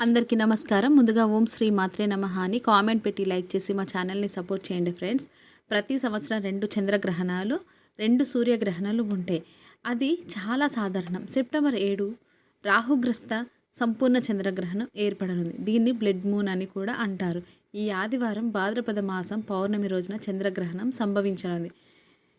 అందరికీ నమస్కారం. ముందుగా ఓం శ్రీ మాత్రే నమ అని కామెంట్ పెట్టి లైక్ చేసి మా ఛానల్ని సపోర్ట్ చేయండి ఫ్రెండ్స్. ప్రతి సంవత్సరం రెండు చంద్రగ్రహణాలు రెండు సూర్యగ్రహణాలు ఉంటాయి. అది చాలా సాధారణం. సెప్టెంబర్ ఏడు రాహుగ్రస్త సంపూర్ణ చంద్రగ్రహణం ఏర్పడనుంది. దీన్ని బ్లడ్ మూన్ అని కూడా అంటారు. ఈ ఆదివారం భాద్రపద మాసం పౌర్ణమి రోజున చంద్రగ్రహణం సంభవించనుంది.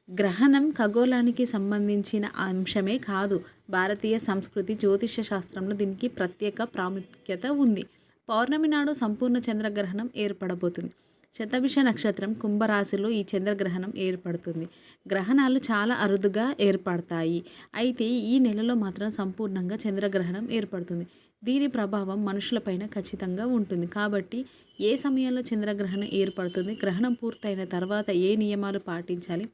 గ్రహణం ఖగోళానికి సంబంధించిన అంశమే కాదు భారతీయ సంస్కృతి జ్యోతిష శాస్త్రంలో దీనికి ప్రత్యేక ప్రాముఖ్యత ఉంది. పౌర్ణమి నాడు సంపూర్ణ చంద్రగ్రహణం ఏర్పడబోతుంది. శతభిష నక్షత్రం కుంభరాశిలో ఈ చంద్రగ్రహణం ఏర్పడుతుంది. గ్రహణాలు చాలా అరుదుగా ఏర్పడతాయి. అయితే ఈ నెలలో మాత్రం సంపూర్ణంగా చంద్రగ్రహణం ఏర్పడుతుంది. దీని ప్రభావం మనుషులపైన ఖచ్చితంగా ఉంటుంది. కాబట్టి ఏ సమయంలో చంద్రగ్రహణం ఏర్పడుతుంది గ్రహణం పూర్తయిన తర్వాత ఏ నియమాలు పాటించాలి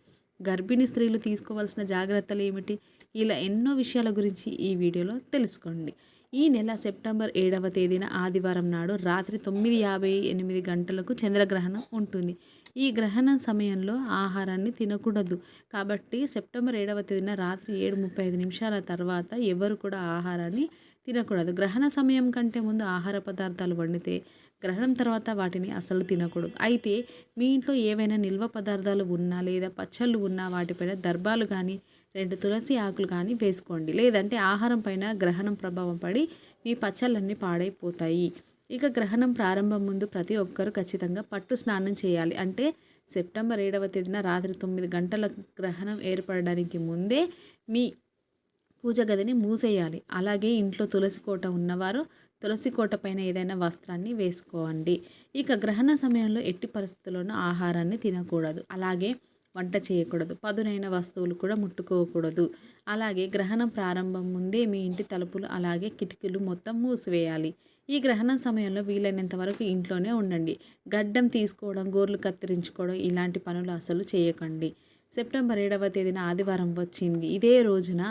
గర్భిణీ స్త్రీలు తీసుకోవాల్సిన జాగ్రత్తలు ఏమిటి? ఇలా ఎన్నో విషయాల గురించి ఈ వీడియోలో తెలుసుకోండి. ఈ నెల సెప్టెంబర్ ఏడవ తేదీన ఆదివారం నాడు రాత్రి తొమ్మిది యాభై ఎనిమిది గంటలకు చంద్రగ్రహణం ఉంటుంది. ఈ గ్రహణం సమయంలో ఆహారాన్ని తినకూడదు. కాబట్టి సెప్టెంబర్ ఏడవ తేదీన రాత్రి ఏడు ముప్పై ఐదు నిమిషాల తర్వాత ఎవరు కూడా ఆహారాన్ని తినకూడదు. గ్రహణ సమయం కంటే ముందు ఆహార పదార్థాలు వండితే గ్రహణం తర్వాత వాటిని అసలు తినకూడదు. అయితే మీ ఇంట్లో ఏవైనా నిల్వ పదార్థాలు ఉన్నా లేదా పచ్చళ్ళు ఉన్నా వాటిపైన దర్భాలు కానీ రెండు తులసి ఆకులు కానీ వేసుకోండి. లేదంటే ఆహారం పైన గ్రహణం ప్రభావం పడి మీ పచ్చళ్ళన్నీ పాడైపోతాయి. ఇక గ్రహణం ప్రారంభం ముందు ప్రతి ఒక్కరూ ఖచ్చితంగా పట్టు స్నానం చేయాలి. అంటే సెప్టెంబర్ ఏడవ తేదీన రాత్రి తొమ్మిది గంటల గ్రహణం ఏర్పడడానికి ముందే మీ పూజ గదిని మూసేయాలి. అలాగే ఇంట్లో తులసి కోట ఉన్నవారు తులసి కోట పైన ఏదైనా వస్త్రాన్ని వేసుకోండి. ఇక గ్రహణ సమయంలో ఎట్టి పరిస్థితుల్లోనూ ఆహారాన్ని తినకూడదు. అలాగే వంట చేయకూడదు. పదునైన వస్తువులు కూడా ముట్టుకోకూడదు. అలాగే గ్రహణం ప్రారంభం ముందే మీ ఇంటి తలుపులు అలాగే కిటికీలు మొత్తం మూసివేయాలి. ఈ గ్రహణం సమయంలో వీలైనంత వరకు ఇంట్లోనే ఉండండి. గడ్డం తీసుకోవడం గోర్లు కత్తిరించుకోవడం ఇలాంటి పనులు అసలు చేయకండి. సెప్టెంబర్ ఏడవ తేదీన ఆదివారం వచ్చింది. ఇదే రోజున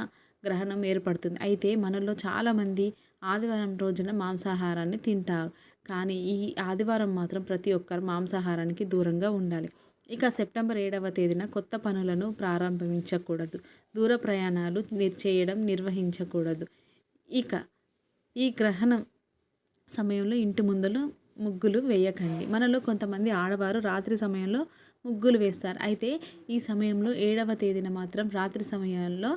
గ్రహణం ఏర్పడుతుంది. అయితే మనలో చాలామంది ఆదివారం రోజున మాంసాహారాన్ని తింటారు. కానీ ఈ ఆదివారం మాత్రం ప్రతి ఒక్కరు మాంసాహారానికి దూరంగా ఉండాలి. ఇక సెప్టెంబర్ ఏడవ తేదీన కొత్త పనులను ప్రారంభించకూడదు. దూర ప్రయాణాలు చేయడం నిర్వహించకూడదు. ఇక ఈ గ్రహణం సమయంలో ఇంటి ముందులో ముగ్గులు వేయకండి. మనలో కొంతమంది ఆడవారు రాత్రి సమయంలో ముగ్గులు వేస్తారు. అయితే ఈ సమయంలో ఏడవ తేదీన మాత్రం రాత్రి సమయంలో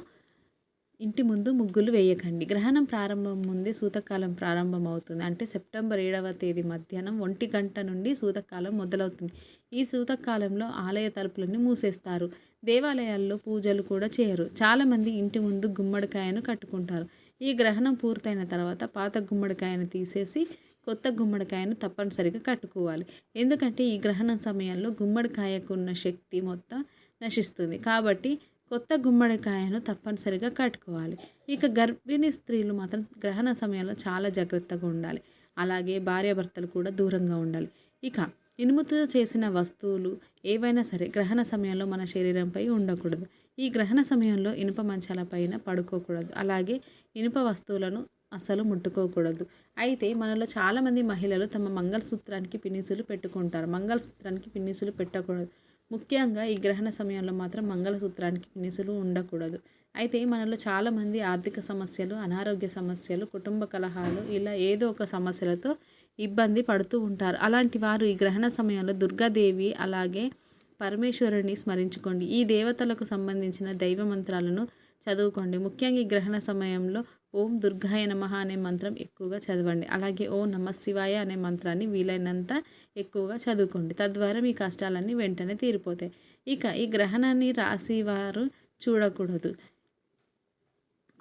ఇంటి ముందు ముగ్గులు వేయకండి. గ్రహణం ప్రారంభం ముందే సూతకాలం ప్రారంభం అవుతుంది అంటే సెప్టెంబర్ ఏడవ తేదీ మధ్యాహ్నం ఒంటి గంట నుండి సూతకాలం మొదలవుతుంది. ఈ సూతకాలంలో ఆలయ తలుపులన్నీ మూసేస్తారు. దేవాలయాల్లో పూజలు కూడా చేయరు. చాలామంది ఇంటి ముందు గుమ్మడికాయను కట్టుకుంటారు. ఈ గ్రహణం పూర్తయిన తర్వాత పాత గుమ్మడికాయను తీసేసి కొత్త గుమ్మడికాయను తప్పనిసరిగా కట్టుకోవాలి. ఎందుకంటే ఈ గ్రహణం సమయంలో గుమ్మడికాయకున్న శక్తి మొత్తం నశిస్తుంది. కాబట్టి కొత్త గుమ్మడికాయను తప్పనిసరిగా కట్టుకోవాలి. ఇక గర్భిణీ స్త్రీలు మాత్రం గ్రహణ సమయంలో చాలా జాగ్రత్తగా ఉండాలి. అలాగే భార్యాభర్తలు కూడా దూరంగా ఉండాలి. ఇక ఇనుముతో చేసిన వస్తువులు ఏవైనా సరే గ్రహణ సమయంలో మన శరీరంపై ఉండకూడదు. ఈ గ్రహణ సమయంలో ఇనుప మంచాలపైన పడుకోకూడదు. అలాగే ఇనుప వస్తువులను అస్సలు ముట్టుకోకూడదు. అయితే మనలో చాలామంది మహిళలు తమ మంగళసూత్రానికి పిన్నిసులు పెట్టుకుంటారు. మంగళసూత్రానికి పిన్నిసులు పెట్టకూడదు. ముఖ్యంగా ఈ గ్రహణ సమయంలో మాత్రం మంగళసూత్రానికి నిసులు ఉండకూడదు. అయితే మనలో చాలామంది ఆర్థిక సమస్యలు అనారోగ్య సమస్యలు కుటుంబ కలహాలు ఇలా ఏదో ఒక సమస్యలతో ఇబ్బంది పడుతూ ఉంటారు. అలాంటి వారు ఈ గ్రహణ సమయంలో దుర్గాదేవి అలాగే పరమేశ్వరుని స్మరించుకోండి. ఈ దేవతలకు సంబంధించిన దైవ మంత్రాలను చదువుకోండి. ముఖ్యంగా ఈ గ్రహణ సమయంలో ఓం దుర్గాయ నమ అనే మంత్రం ఎక్కువగా చదవండి. అలాగే ఓం నమ శివాయ అనే మంత్రాన్ని వీలైనంత ఎక్కువగా చదువుకోండి. తద్వారా మీ కష్టాలన్నీ వెంటనే తీరిపోతాయి. ఇక ఈ గ్రహణాన్ని రాశి వారు చూడకూడదు.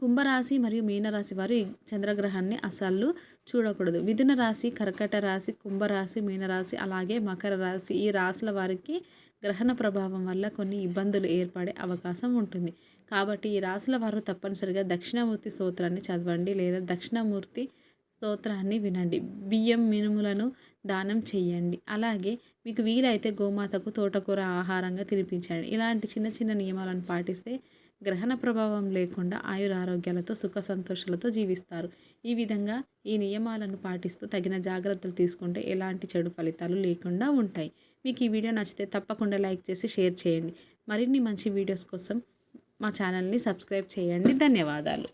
కుంభరాశి మరియు మీనరాశి వారు ఈ చంద్రగ్రహాన్ని అసలు చూడకూడదు. మిథున రాశి కర్కట రాశి కుంభరాశి మీనరాశి అలాగే మకర రాశి ఈ రాశుల వారికి గ్రహణ ప్రభావం వల్ల కొన్ని ఇబ్బందులు ఏర్పడే అవకాశం ఉంటుంది. కాబట్టి ఈ రాశుల వారు తప్పనిసరిగా దక్షిణామూర్తి స్తోత్రాన్ని చదవండి లేదా దక్షిణామూర్తి స్తోత్రాన్ని వినండి. బియ్యం మినుములను దానం చేయండి. అలాగే మీకు వీలైతే గోమాతకు తోటకూర ఆహారంగా తినిపించండి. ఇలాంటి చిన్న చిన్న నియమాలను పాటిస్తే గ్రహణ ప్రభావం లేకుండా ఆయురారోగ్యాలతో సుఖ సంతోషాలతో జీవిస్తారు. ఈ విధంగా ఈ నియమాలను పాటిస్తూ తగిన జాగ్రత్తలు తీసుకుంటే ఎలాంటి చెడు ఫలితాలు లేకుండా ఉంటాయి. మీకు ఈ వీడియో నచ్చితే తప్పకుండా లైక్ చేసి షేర్ చేయండి. మరిన్ని మంచి వీడియోస్ కోసం మా ఛానల్ని సబ్స్క్రైబ్ చేయండి. ధన్యవాదాలు.